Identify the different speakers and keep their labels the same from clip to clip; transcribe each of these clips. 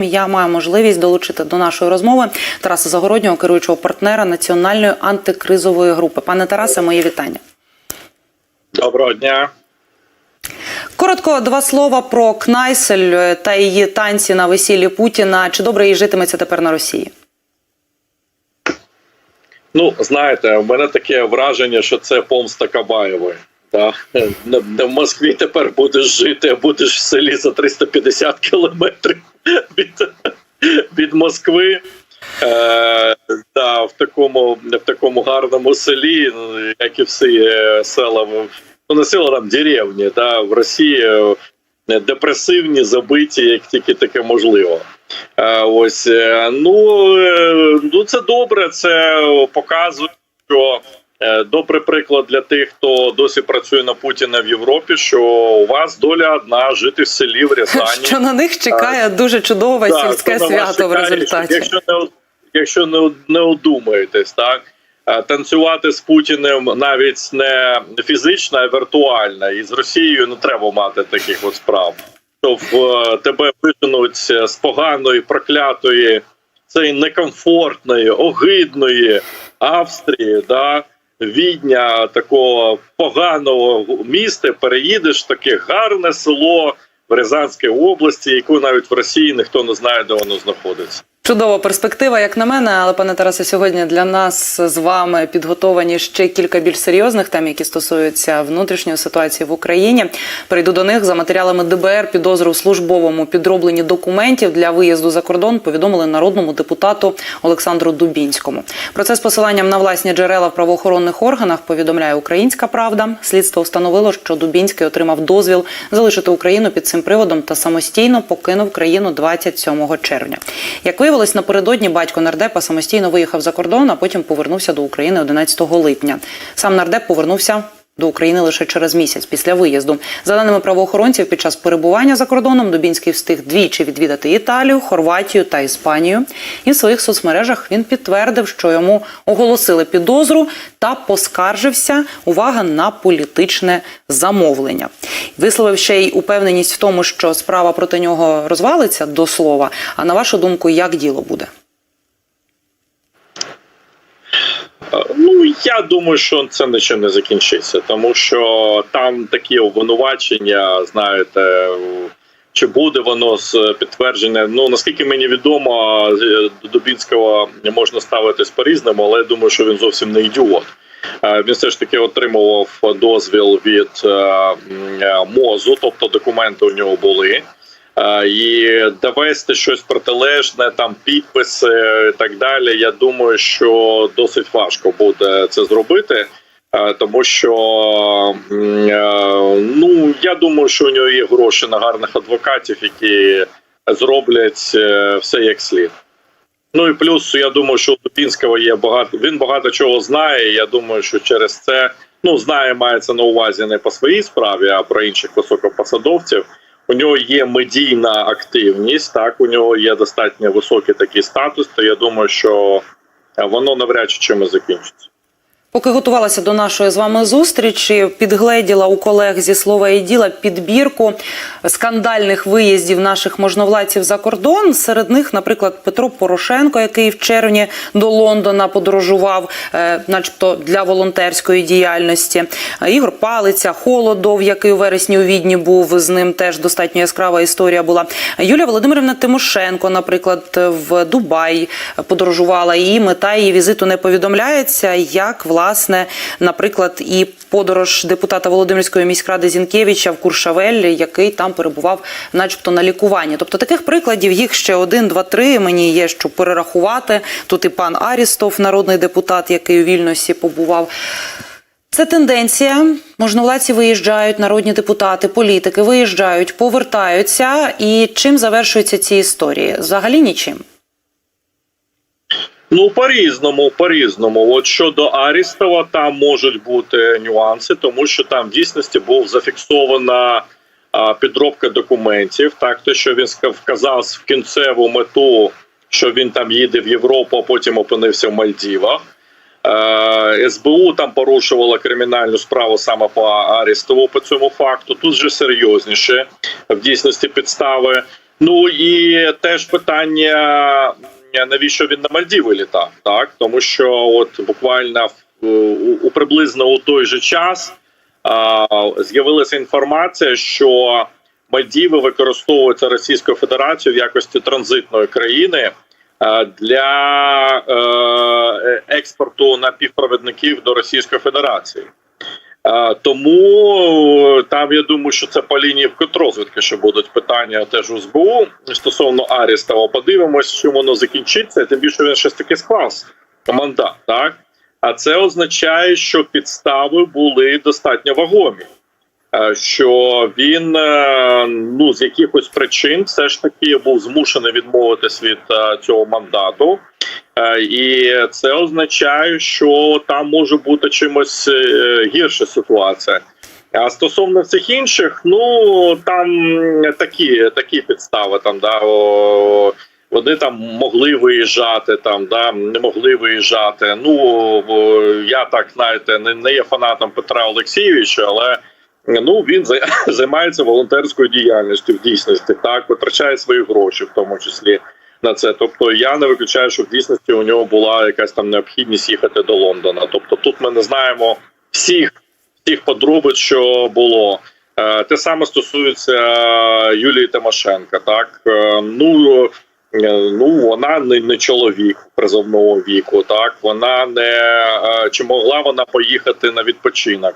Speaker 1: Я маю можливість долучити до нашої розмови Тараса Загороднього, керуючого партнера національної антикризової групи. Пане Тарасе, моє вітання.
Speaker 2: Доброго дня.
Speaker 1: Коротко два слова про Кнайсель та її танці на весіллі Путіна. Чи добре їй житиметься тепер на Росії?
Speaker 2: Ну, знаєте, у мене таке враження, що це помста Кабаєвої. Да? Не, не в Москві тепер будеш жити, а будеш в селі за 350 кілометрів від, від Москви. Е, да, в такому в такому гарному селі, ну, як і всі села, ну не села там деревні, да, в Росії е, депресивні, забиті, як тільки таке можливо. Е, Ось е, ну, е, ну це добре. Це показує, що добрий приклад для тих, хто досі працює на Путіна в Європі. Що у вас доля одна жити в селі в Рязані.
Speaker 1: Що на них чекає дуже чудове
Speaker 2: Так,
Speaker 1: сільське свято в результаті?
Speaker 2: Якщо не якщо не, не одумаєтесь, так е, танцювати з Путіним навіть не фізично, а віртуально. І з Росією не треба мати таких от справ. То в е, тебе витягнуть з поганої, проклятої, цієї некомфортної, огидної Австрії, да, відня такого поганого міста, переїдеш в таке гарне село в Рязанській області, яку навіть в Росії ніхто не знає, де воно знаходиться.
Speaker 1: Чудова перспектива, як на мене, але пане Тарасе, сьогодні для нас з вами підготовані ще кілька більш серйозних тем, які стосуються внутрішньої ситуації в Україні. Перейду до них за матеріалами ДБР. Підозру у службовому підробленні документів для виїзду за кордон повідомили народному депутату Олександру Дубінському. Про це з посиланням на власні джерела в правоохоронних органах повідомляє Українська Правда. Слідство встановило, що Дубінський отримав дозвіл залишити Україну під цим приводом та самостійно покинув країну 27 червня. Як виявилось, напередодні батько нардепа самостійно виїхав за кордон, а потім повернувся до України 11 липня. Сам нардеп повернувся. До України лише через місяць після виїзду. За даними правоохоронців, під час перебування за кордоном Дубінський встиг двічі відвідати Італію, Хорватію та Іспанію. І в своїх соцмережах він підтвердив, що йому оголосили підозру та поскаржився увага на політичне замовлення. Висловив ще й упевненість в тому, що справа проти нього розвалиться до слова. А на вашу думку, як діло буде?
Speaker 2: Е, Ну я думаю, що це нічим не закінчиться, тому що там такі обвинувачення, знаєте. Чи буде воно з підтвердження? Ну наскільки мені відомо, е, до Дубінського можна ставитись по різному, але я думаю, що він зовсім не ідіот. Е, Він все ж таки отримував дозвіл від е, е, мозу, тобто документи у нього були. І довести щось протилежне, там підписи і так далі. Я думаю, що досить важко буде це зробити. Тому що ну я думаю, що у нього є гроші на гарних адвокатів, які зроблять е, все як слід. Ну і плюс, я думаю, що у Дубінського є багато. Він багато чого знає. і Я думаю, що через це ну знає, мається на увазі не по своїй справі, а про інших високопосадовців. У нього є медійна активність. Так, у нього є достатньо високий такий статус. То я думаю, що е, воно навряд чи чимось закінчиться.
Speaker 1: Поки готувалася до нашої з вами зустрічі, підгледіла у колег зі слова і діла підбірку скандальних виїздів наших можновладців за кордон. Серед них, наприклад, Петро Порошенко, який в червні до Лондона подорожував, е, начебто для волонтерської діяльності. Ігор Палиця, Холодов, який у вересні у Відні був з ним теж достатньо яскрава історія була. Юлія Володимирівна Тимошенко, наприклад, в Дубай подорожувала. Її мета її візиту не повідомляється. Як власне, наприклад, і подорож депутата Володимирської міськради Зінкевича в Куршавель, який там перебував, начебто, на лікуванні. Тобто таких прикладів їх ще один, два, три. Мені є що перерахувати. Тут і пан Арістов, народний депутат, який у Вільносі побував. Це тенденція. Можновладці виїжджають, народні депутати, політики виїжджають, повертаються. І чим завершуються ці історії? Взагалі нічим.
Speaker 2: Ну, по-різному, по-різному. От щодо Арістова, там можуть бути нюанси, тому що там в дійсності був зафіксована а, підробка документів. Так, те, що він вказав в кінцеву мету, що він там їде в Європу, а потім опинився в Мальдівах. Е, СБУ там порушувала кримінальну справу саме по Арістову по цьому факту. Тут же серйозніше в дійсності підстави. Ну і теж питання, навіщо він на Мальдіви літав, так тому що от буквально в- у, у приблизно у той же час а, з'явилася інформація, що Мальдіви використовуються Російською Федерацією в якості транзитної країни а, для е, експорту напівпровідників до Російської Федерації. Тому там я думаю, що це по лінії вкотрозвідки, що будуть питання теж у СБУ стосовно Арістова. Подивимось, чим воно закінчиться. Тим більше він щось таки склав мандат, так а це означає, що підстави були достатньо вагомі. Е, Що він е, ну з якихось причин все ж таки був змушений відмовитись від е, цього мандату. Е, І це означає, що там може бути чимось е, гірша ситуація. А стосовно всіх інших, ну там такі такі підстави. Там да о, вони там могли виїжджати, там да не могли виїжджати. Ну о, я так знаєте, не, не є фанатом Петра Олексійовича, але ну він займається волонтерською діяльністю в дійсності, так витрачає свої гроші, в тому числі на це. Тобто я не виключаю, що в дійсності у нього була якась там необхідність їхати до Лондона. Тобто, тут ми не знаємо всіх всіх подробиць, що було. Е, Те саме стосується Юлії Тимошенка. Так Е, ну е, ну вона не, не чоловік призовного віку. Так вона не чи могла вона поїхати на відпочинок?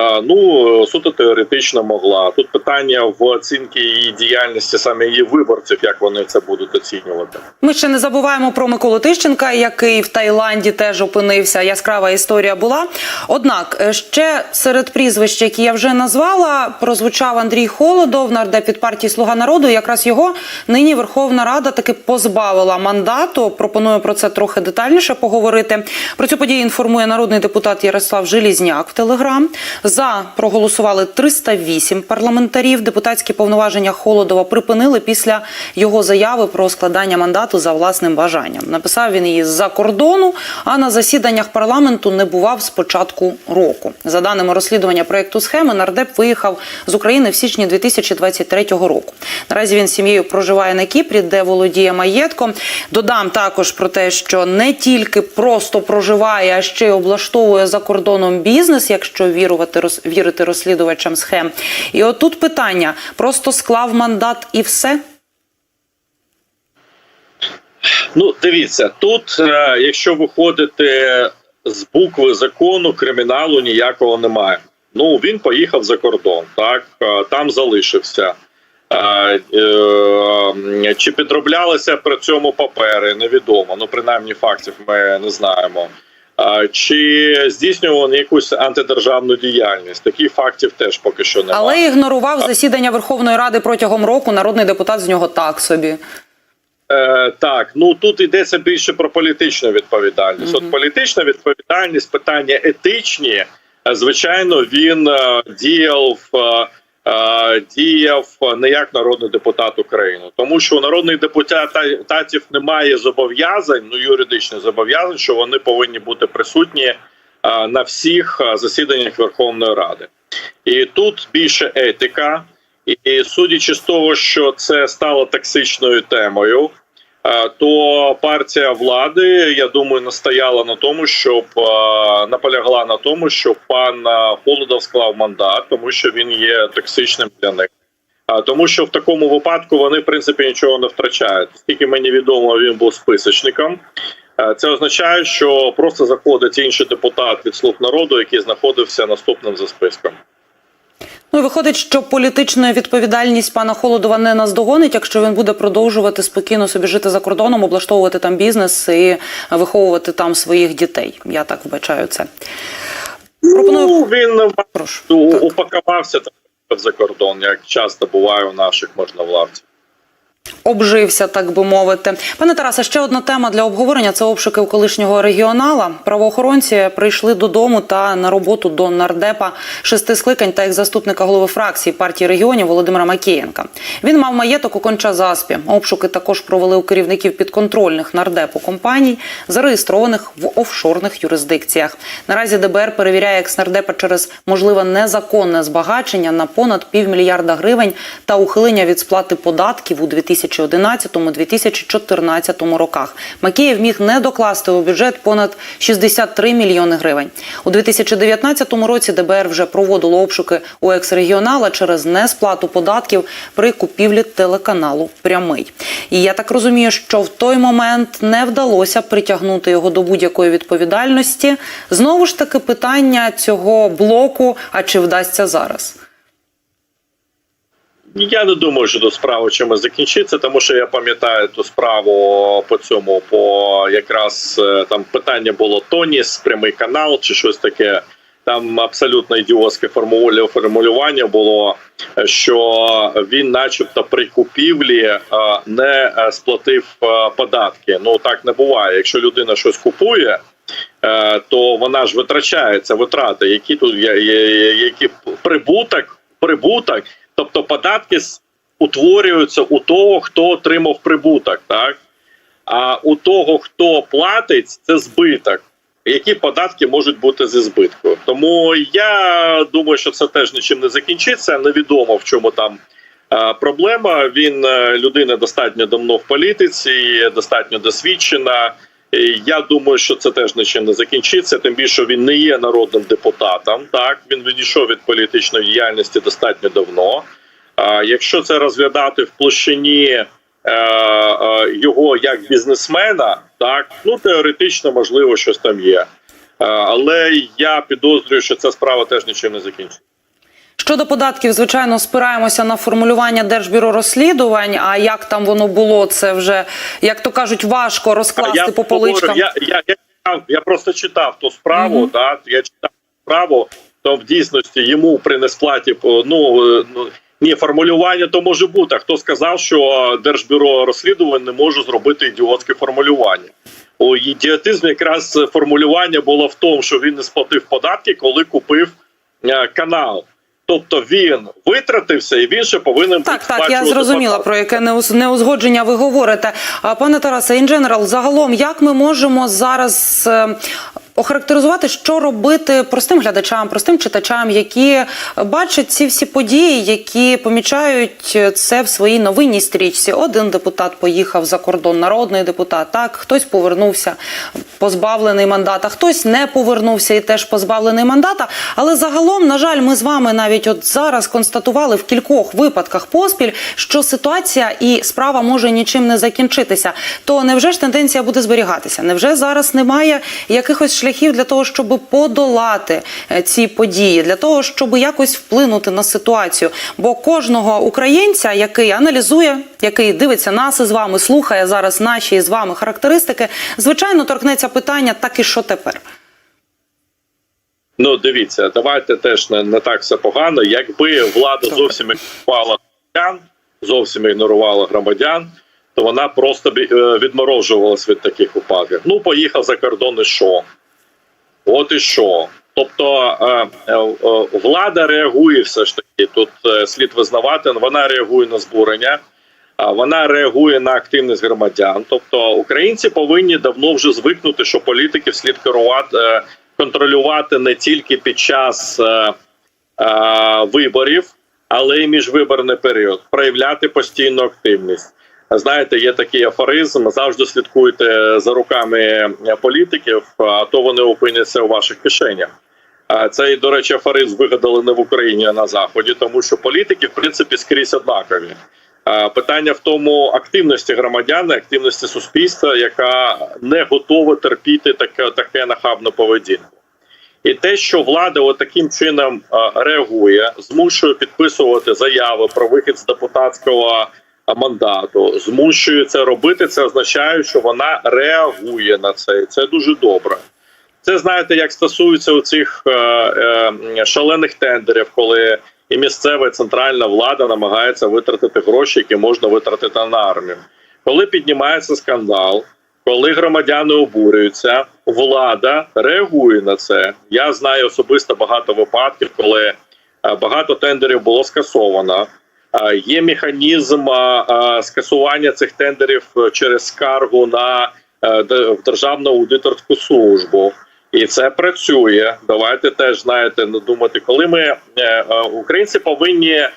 Speaker 2: Е, Ну суто теоретично могла. Тут питання в оцінці її діяльності саме її виборців, як вони це будуть оцінювати.
Speaker 1: Ми ще не забуваємо про Миколу Тищенка, який в Таїланді теж опинився. Яскрава історія була. Однак е, ще серед прізвищ, які я вже назвала, прозвучав Андрій Холодов, нардеп від партії Слуга народу. Якраз його нині Верховна Рада таки позбавила мандату. Пропоную про це трохи детальніше поговорити. Про цю подію інформує народний депутат Ярослав Желізняк в Телеграм. За проголосували 308 парламентарів. Депутатські повноваження Холодова припинили після його заяви про складання мандату за власним бажанням. Написав він її з-за кордону, а на засіданнях парламенту не бував з початку року. За даними розслідування проєкту схеми, нардеп виїхав з України в січні 2023 року. Наразі він з сім'єю проживає на Кіпрі, де володіє маєтком. Додам також про те, що не тільки просто проживає, а ще й облаштовує за кордоном бізнес, якщо вірувати роз- вірити розслідувачам схем. І отут питання: просто склав мандат і все.
Speaker 2: Ну, дивіться, тут, е, якщо виходити з букви закону, криміналу ніякого немає. Ну, він поїхав за кордон, так е, там залишився. Е, Чи підроблялися при цьому папери, невідомо. Ну, принаймні фактів ми не знаємо. Чи здійснював якусь антидержавну діяльність? Таких фактів теж поки що немає.
Speaker 1: Але ігнорував засідання Верховної Ради протягом року. Народний депутат з нього так собі.
Speaker 2: Е, так, ну тут йдеться більше про політичну відповідальність. От політична відповідальність, питання етичні. е, Звичайно, він е, діяв. е, е, Діяв не як народний депутат України, тому що у народних депутатів немає зобов'язань, ну юридичних зобов'язань, що вони повинні бути присутні е, на всіх е, засіданнях Верховної Ради, і тут більше етика, і судячи з того, що це стало токсичною темою, е, то партія влади, я думаю, настояла на тому, щоб е, наполягла на тому, щоб пан е, Холодов склав мандат, тому що він є токсичним для них. Тому, що в такому випадку вони в принципі нічого не втрачають. Скільки мені відомо, він був списочником. Е, Це означає, що просто заходить інший депутат від слуг народу, який знаходився наступним за списком.
Speaker 1: Ну виходить, що політична відповідальність пана Холодова не наздогонить, якщо він буде продовжувати спокійно собі жити за кордоном, облаштовувати там бізнес і виховувати там своїх дітей. Я так вбачаю це. Пропоную
Speaker 2: Ну, він
Speaker 1: прошу.
Speaker 2: у-
Speaker 1: Так.
Speaker 2: упакувався за кордон, як часто буває у наших можновладців.
Speaker 1: Обжився, так би мовити. Пане Тарасе, ще одна тема для обговорення це обшуки у колишнього регіонала. Правоохоронці прийшли додому та на роботу до нардепа шести скликань та як заступника голови фракції партії регіонів Володимира Макієнка. Він мав маєток у Конча-Заспі. Обшуки також провели у керівників підконтрольних нардепу компаній, зареєстрованих в офшорних юрисдикціях. Наразі ДБР перевіряє екснардепа через можливе незаконне збагачення на понад півмільярда гривень та ухилення від сплати податків у 2000 2011-2014 роках. Макеєв міг не докласти у бюджет понад 63 мільйони гривень. У 2019 році ДБР вже проводило обшуки у екс-регіонала через несплату податків при купівлі телеканалу Прямий. І я так розумію, що в той момент не вдалося притягнути його до будь-якої відповідальності. Знову ж таки, питання цього блоку: а чи вдасться зараз?
Speaker 2: Я не думаю, що до справи чимось закінчиться, тому що я пам'ятаю ту справу по цьому, по якраз е, там питання було Тоніс, прямий канал чи щось таке. Там абсолютно ідіотське формулю- формулювання було, е, що він, начебто, при купівлі е, не сплатив податки. Ну так не буває. Якщо людина щось купує, то вона ж витрачає це витрати. Які тут є- які прибуток, прибуток, тобто податки утворюються у того, хто отримав прибуток, так а у того, хто платить, це збиток. Які податки можуть бути зі збиткою? Тому я думаю, що це теж нічим не закінчиться. Невідомо в чому там е, проблема. Він е, людина достатньо давно в політиці, достатньо досвідчена. І Я думаю, що це теж нічим не закінчиться. Тим більше він не є народним депутатом. Так він відійшов від політичної діяльності достатньо давно. А якщо це розглядати в площині е, е, його як бізнесмена, так ну теоретично можливо щось там є. Е, але я підозрюю, що ця справа теж нічим не закінчиться.
Speaker 1: Щодо податків, звичайно, спираємося на формулювання Держбюро розслідувань. А як там воно було, це вже як то кажуть, важко розкласти
Speaker 2: я
Speaker 1: по поличкам.
Speaker 2: Я, я, я, читав, я просто читав ту справу,
Speaker 1: Мгм.
Speaker 2: да, я читав справу, то в дійсності йому при несплаті ну, е, ну ні, формулювання то може бути. А хто сказав, що Держбюро розслідувань не може зробити ідіотське формулювання? У ідіотизм якраз формулювання було в тому, що він не сплатив податки, коли купив е, канал. Тобто він витратився і він ще повинен
Speaker 1: Так, так, я зрозуміла про яке неуз- неузгодження ви говорите. А пане Тарасе, інженерал, загалом, як ми можемо зараз е, охарактеризувати, що робити простим глядачам, простим читачам, які бачать ці всі події, які помічають це в своїй новинній стрічці? Один депутат поїхав за кордон, народний депутат, так хтось повернувся позбавлений мандата, хтось не повернувся і теж позбавлений мандата. Але загалом, на жаль, ми з вами навіть от зараз констатували в кількох випадках поспіль, що ситуація і справа може нічим не закінчитися. То невже ж тенденція буде зберігатися? Невже зараз немає якихось шляхів для того, щоб подолати е, ці події, для того, щоб якось вплинути на ситуацію? Бо кожного українця, який аналізує, який дивиться нас із вами, слухає зараз наші з вами характеристики, звичайно, торкнеться питання, так і що тепер?
Speaker 2: Ну, дивіться, давайте теж не, не так все погано. Якби влада зовсім ігнорувала громадян, зовсім ігнорувала громадян, то вона просто е, відморожувалась від таких випадків. Ну, поїхав за кордон і що? От і що? Тобто е, е, е, влада реагує все ж таки. Тут слід визнавати, вона реагує на збурення. Вона реагує на активність громадян. Тобто українці повинні давно вже звикнути, що політиків слід керувати, контролювати не тільки під час виборів, але й міжвиборний період, проявляти постійну активність. Знаєте, є такий афоризм: завжди слідкуйте за руками політиків, а то вони опиняться у ваших кишенях. Цей, до речі, афоризм вигадали не в Україні, а на заході, тому що політики, в принципі, скрізь однакові. Питання в тому активності громадян, активності суспільства, яка не готова терпіти таке, таке нахабну поведінку. І те, що влада таким чином реагує, змушує підписувати заяви про вихід з депутатського мандату, змушує це робити. Це означає, що вона реагує на це. І Це дуже добре. Це знаєте, як стосується цих е, е, шалених тендерів, коли і місцева і центральна влада намагається витратити гроші, які можна витратити на армію. Коли піднімається скандал, коли громадяни обурюються, влада реагує на це. Я знаю особисто багато випадків, коли е, багато тендерів було скасовано. Є механізм скасування цих тендерів е, через скаргу на е, державну аудиторську службу. І це працює. Давайте теж знаєте, не думати, коли ми е, українці повинні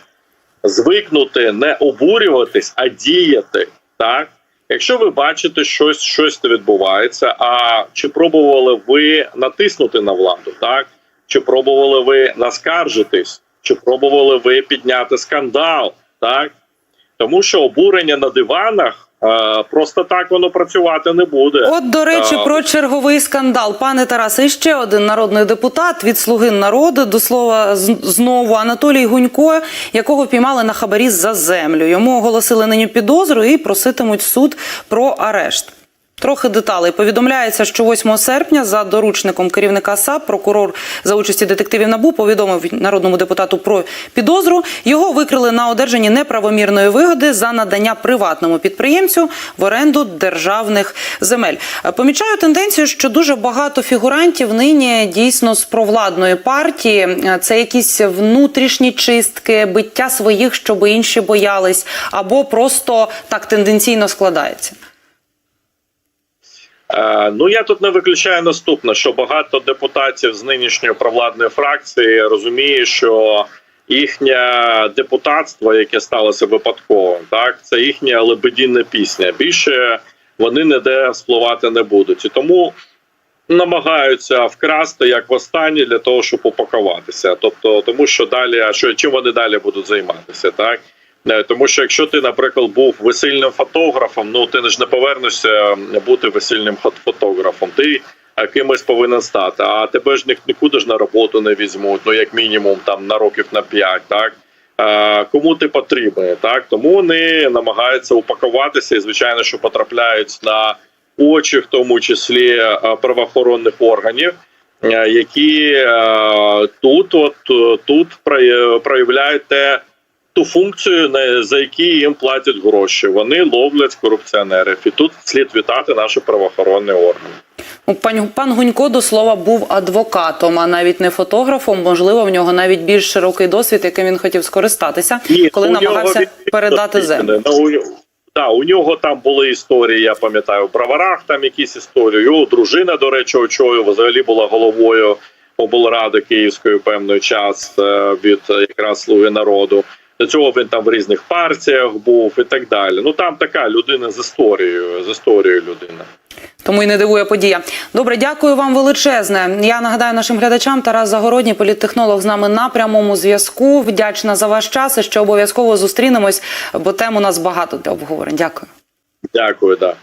Speaker 2: звикнути не обурюватись, а діяти. Так, якщо ви бачите, щось щось відбувається. А чи пробували ви натиснути на владу? Так, чи пробували ви наскаржитись, чи пробували ви підняти скандал? Так, тому що обурення на диванах е, просто так воно працювати не буде.
Speaker 1: От, до речі,
Speaker 2: А,
Speaker 1: про черговий скандал. Пане Тарасе, ще один народний депутат від Слуги народу, до слова, знову Анатолій Гунько, якого піймали на хабарі за землю. Йому оголосили нині підозру і проситимуть суд про арешт. Трохи деталей повідомляється, що 8 серпня за доручником керівника САП прокурор за участі детективів НАБУ повідомив народному депутату про підозру. Його викрили на одержанні неправомірної вигоди за надання приватному підприємцю в оренду державних земель. Помічаю тенденцію, що дуже багато фігурантів нині дійсно з провладної партії. Це якісь внутрішні чистки, биття своїх, щоб інші боялись, або просто так тенденційно складається.
Speaker 2: Е, Ну я тут не виключаю наступне, що багато депутатів з нинішньої провладної фракції розуміє, що їхнє депутатство, яке сталося випадково, так це їхня лебедінна пісня. Більше вони ніде спливати не будуть, і тому намагаються вкрасти як востаннє для того, щоб упакуватися. Тобто, тому що далі, що чим вони далі будуть займатися, так. Е, Тому що якщо ти, наприклад, був весільним фотографом, ну ти ж не повернешся бути весільним фот- фотографом. Ти кимось повинен стати. А тебе ж ні- нікуди ж на роботу не візьмуть, ну як мінімум там на років на 5, так. Е, Кому ти потрібен, так тому вони намагаються упакуватися і звичайно, що потрапляють на очі, в тому числі е, правоохоронних органів, які тут, от тут проявляють те ту функцію, за які їм платять гроші. Вони ловлять корупціонерів, і тут слід вітати наші правоохоронні органи.
Speaker 1: Ну, Пан, пан Гунько до слова був адвокатом, а навіть не фотографом. Можливо, в нього навіть більш широкий досвід, яким він хотів скористатися, коли
Speaker 2: у нього
Speaker 1: намагався
Speaker 2: він-
Speaker 1: передати землю.
Speaker 2: Ну, у, нього- да, у нього там були історії, я пам'ятаю, в броварах там якісь історії. Його дружина, до речі, очою взагалі була головою облради Київської певний час е, від якраз слуги народу. До цього він там в різних партіях був і так далі. Ну там така людина з історією, з історією людина.
Speaker 1: Тому й не дивує подія. Добре, дякую вам величезне. Я нагадаю нашим глядачам Тарас Загородній, політтехнолог з нами на прямому зв'язку. Вдячна за ваш час і що обов'язково зустрінемось, бо тем у нас багато для обговорень. Дякую.
Speaker 2: Дякую, да.